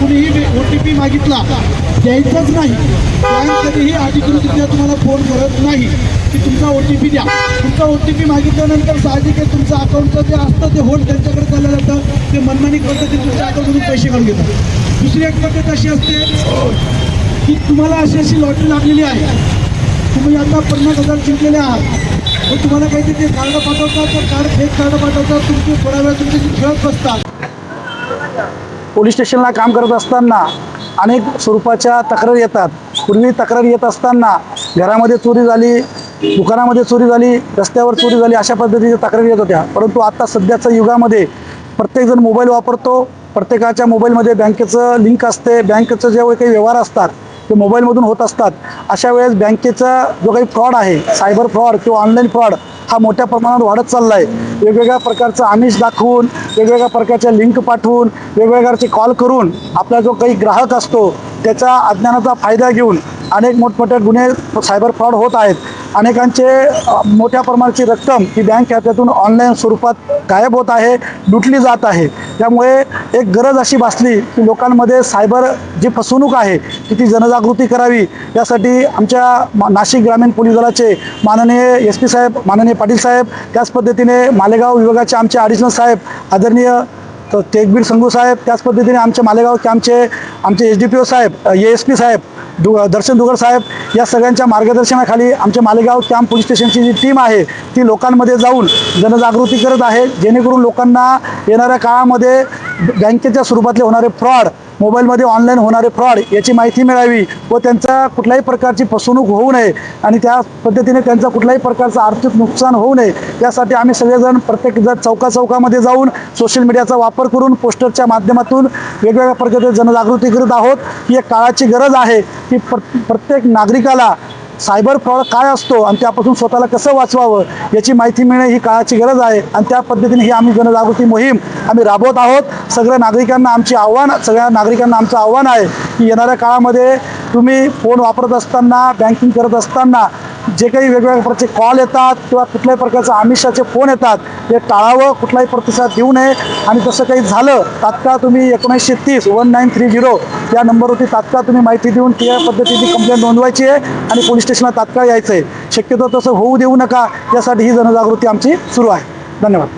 कुणीही O T P मागितला द्यायचाच नाही. बँक कधीही अधिकृतरित्या तुम्हाला फोन करत नाही. की तुमचा ओ टी पी द्या. तुमचा ओ टी पी मागितल्यानंतर साहजिक आहे तुमचं अकाउंटचं जे असतं ते होल्ड त्यांच्याकडे चाललं जातं. ते मनमानी पद्धतीने तुमच्या अकाउंटमधून पैसे काढून घेतात. दुसरी एक पद्धत अशी असते की तुम्हाला अशी अशी लॉटरी लागलेली आहे. तुम्ही आता पन्नास हजार जिंकलेले आहात. मग तुम्हाला काहीतरी ते कार्ड पाठवतात तर कार्ड फेक कार्ड पाठवतात. तुमचे थोड्या वेळा तुमचे खेळत बसतात. पोलीस स्टेशनला काम करत असताना अनेक स्वरूपाच्या तक्रारी येतात. पूर्वी तक्रार येत असताना घरामध्ये चोरी झाली दुकानामध्ये चोरी झाली रस्त्यावर चोरी झाली अशा पद्धतीच्या तक्रारी येत होत्या. परंतु आता सध्याच्या युगामध्ये प्रत्येकजण मोबाईल वापरतो. प्रत्येकाच्या मोबाईलमध्ये बँकेचं लिंक असते. बँकेचं जे काही व्यवहार असतात ते मोबाईलमधून होत असतात. अशा वेळेस बँकेचा जो काही फ्रॉड आहे सायबर फ्रॉड किंवा ऑनलाईन फ्रॉड हा मोठ्या प्रमाणात वाढत चालला आहे वेगवेगळ्या प्रकारचं आमिष दाखवून वेगवेगळ्या प्रकारच्या लिंक पाठवून वेगवेगळ्याचे कॉल करून आपला जो काही ग्राहक असतो त्याचा अज्ञानाचा फायदा घेऊन अनेक मोठमोठे गुन्हे सायबर फ्रॉड होत आहेत. अनेकांचे मोठ्या प्रमाणाची रक्कम ही बँक खात्यातून ऑनलाईन स्वरूपात गायब होत आहे लुटली जात आहे. त्यामुळे एक गरज अशी भासली की लोकांमध्ये सायबर जी फसवणूक आहे की ती जनजागृती करावी. यासाठी आमच्या मा- नाशिक ग्रामीण पोलीस दलाचे माननीय एस पी साहेब माननीय पाटील साहेब त्याच पद्धतीने मालेगाव विभागाचे आमचे ॲडिशनल साहेब आदरणीय तर तेगबीर संघू साहेब त्याच पद्धतीने आमच्या मालेगाव कॅम्पचे आमचे एच डी पी ओ साहेब ए एस पी साहेब दु दर्शन दुगर साहेब या सगळ्यांच्या मार्गदर्शनाखाली आमच्या मालेगाव कॅम्प पोलीस स्टेशनची जी टीम आहे ती लोकांमध्ये जाऊन जनजागृती करत आहे. जेणेकरून लोकांना येणाऱ्या काळामध्ये बँकेच्या स्वरूपातले होणारे फ्रॉड मोबाईलमध्ये ऑनलाईन होणारे फ्रॉड याची माहिती मिळावी व त्यांचा कुठल्याही प्रकारची फसवणूक होऊ नये आणि त्या पद्धतीने त्यांचा कुठल्याही प्रकारचं आर्थिक नुकसान होऊ नये यासाठी आम्ही सगळेजण प्रत्येक जर चौका चौकामध्ये जाऊन सोशल मीडियाचा वापर करून पोस्टरच्या माध्यमातून वेगवेगळ्या प्रकारे जनजागृती करत आहोत. ही एक काळाची गरज आहे की प्र प्रत्येक नागरिकाला सायबर फ्रॉड काय असतो आणि त्यापासून स्वतःला कसं वाचवावं याची माहिती मिळणे ही काळाची गरज आहे. आणि त्या पद्धतीने ही आम्ही जनजागृती मोहीम आम्ही राबवत आहोत. सगळ्या नागरिकांना आमची आव्हान सगळ्या नागरिकांना आमचं आव्हान आहे की येणाऱ्या काळामध्ये तुम्ही फोन वापरत असताना बँकिंग करत असताना जे काही वेगवेगळ्या प्रकारचे कॉल येतात किंवा कुठल्याही प्रकारचे आमिषाचे फोन येतात ते टाळावं कुठलाही प्रतिसाद देऊ नये. आणि तसं काही झालं तात्काळ तुम्ही एकोणीसशे तीस वन नाईन थ्री झिरो या नंबरवरती तात्काळ तुम्ही माहिती देऊन त्या पद्धतीची कंप्लेंट नोंदवायची आहे आणि पोलीस स्टेशनला तात्काळ यायचं आहे शक्यतो तसं होऊ देऊ नका यासाठी ही जनजागृती आमची सुरू आहे. धन्यवाद.